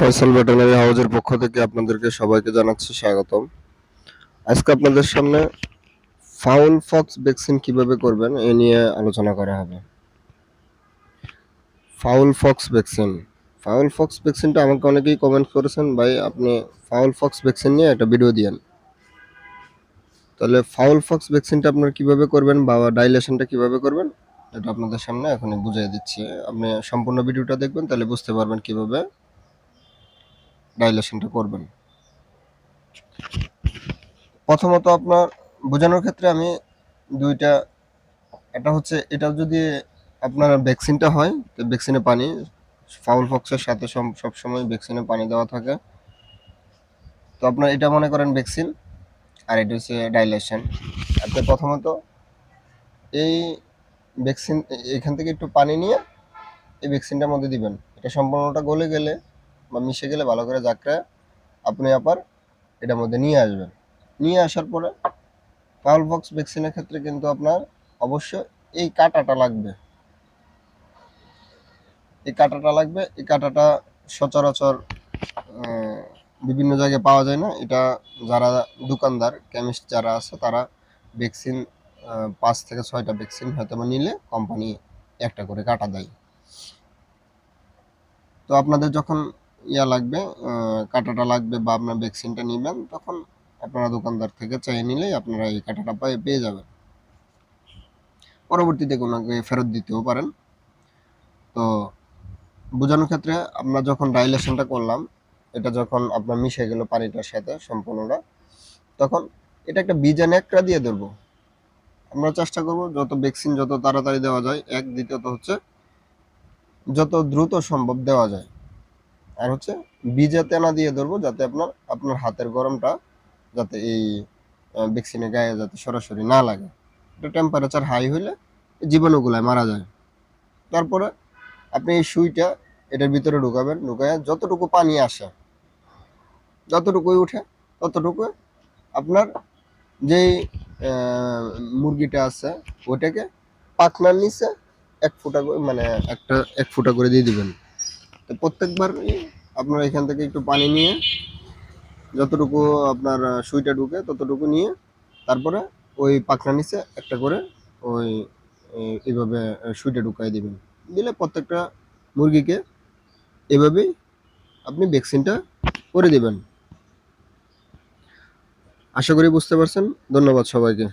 Faisal veterinary হাউজের পক্ষ থেকে আপনাদেরকে সবাইকে জানাচ্ছি স্বাগতম। আজকে আপনাদের সামনে ফাউল ফক্স ভ্যাকসিন কীভাবে করবেন এ নিয়ে আলোচনা করা হবে। Fowl pox vaccine. Fowl pox ভ্যাকসিনটা আমাকে অনেকেই কমেন্ট করেছেন, ভাই, আপনি ফাউল ফক্স ভ্যাকসিন নিয়ে একটা ভিডিও দিয়েন। তাহলে ফাউল ফক্স ভ্যাকসিনটা আপনার কীভাবে করবেন বা ডাইলেশনটা কীভাবে করবেন, এটা আপনাদের সামনে এখনই বুঝিয়ে দিচ্ছি। আপনি সম্পূর্ণ ভিডিওটা দেখবেন, তাহলে বুঝতে পারবেন কীভাবে ডাইলেশনটা করবেন। প্রথমত আপনার বোঝানোর ক্ষেত্রে আমি দুইটা, এটা হচ্ছে এটা যদি আপনার ভ্যাকসিনটা হয়, তো ভ্যাকসিনে পানি ফাউল ফক্সের সাথে সব- সবসময় ভ্যাকসিনে পানি দেওয়া থাকে। তো আপনার এটা মনে করেন ভ্যাকসিন আর এটা হচ্ছে ডাইলেশন আপনি প্রথমত এই ভ্যাকসিন এখান থেকে একটু পানি নিয়ে এই ভ্যাকসিনটার মধ্যে দিবেন। এটা সম্পূর্ণটা গলে গেলে বা মিশে গেলে ভালো করে জাকড়ে আপনি আবার এটার মধ্যে নিয়ে আসবেন। নিয়ে আসার পরে ফাউল বক্স ভ্যাকসিনের ক্ষেত্রে কিন্তু আপনার অবশ্যই এই কাঁটাটা লাগবে। এই কাঁটাটা লাগবে, এই কাঁটাটা সচরাচর বিভিন্ন জায়গায় পাওয়া যায় না। এটা যারা দোকানদার, কেমিস্ট যারা আছে, তারা ভ্যাকসিন পাঁচ থেকে ছয়টা ভ্যাকসিন হয়তো নিলে কোম্পানি একটা করে কাটা দেয়। তো আপনাদের যখন ইয়া লাগবে কাঁটাটা লাগবে বা আপনার ভ্যাকসিনটা নেবেন, তখন আপনারা দোকানদার থেকে চাই নিলেই আপনারা এই কাঁটাটা পেয়ে যাবেন। পরবর্তীতে কোনোকে ফেরত দিতেও পারেন। তো বোঝানোর ক্ষেত্রে আমরা যখন ডাইলেশনটা করলাম, এটা যখন আপনার মিশে গেল পানিটার সাথে সম্পূর্ণটা, তখন এটা একটা বীজা ন্যাকড়া দিয়ে ধরবো। আমরা চেষ্টা করব যত ভ্যাকসিন যত তাড়াতাড়ি দেওয়া যায়, এক দ্বিতীয়ত হচ্ছে যত দ্রুত সম্ভব দেওয়া যায়। আর হচ্ছে বীজে তেনা দিয়ে ধরবো যাতে আপনার আপনার হাতের গরমটা যাতে এই ভ্যাকসিনের গায়ে যাতে সরাসরি না লাগে। এটা টেম্পারেচার হাই হইলে জীবাণুগুলায় মারা যায়। তারপরে আপনি এই সুইটা এটার ভিতরে ঢুকাবেন ঢুকায় যতটুকু পানি আসে, যতটুকুই উঠে ততটুকু আপনার যেই মুরগিটা আছে ওইটাকে পাখনার নিচে এক ফুটা করে মানে একটা, এক ফুটা করে দিয়ে দিবেন। তো প্রত্যেকবার আপনার এখান থেকে একটু পানি নিয়ে যতটুকু আপনার সুইটা ঢুকে ততটুকু নিয়ে তারপরে ওই পাখনা নিচে একটা করে ওই এই- এইভাবে সুইটা ঢুকাই দিবেন। দিলে প্রত্যেকটা মুরগিকে এভাবেই আপনি ভ্যাকসিনটা করে দিবেন। আশা করি বুঝতে পারছেন। ধন্যবাদ সবাইকে।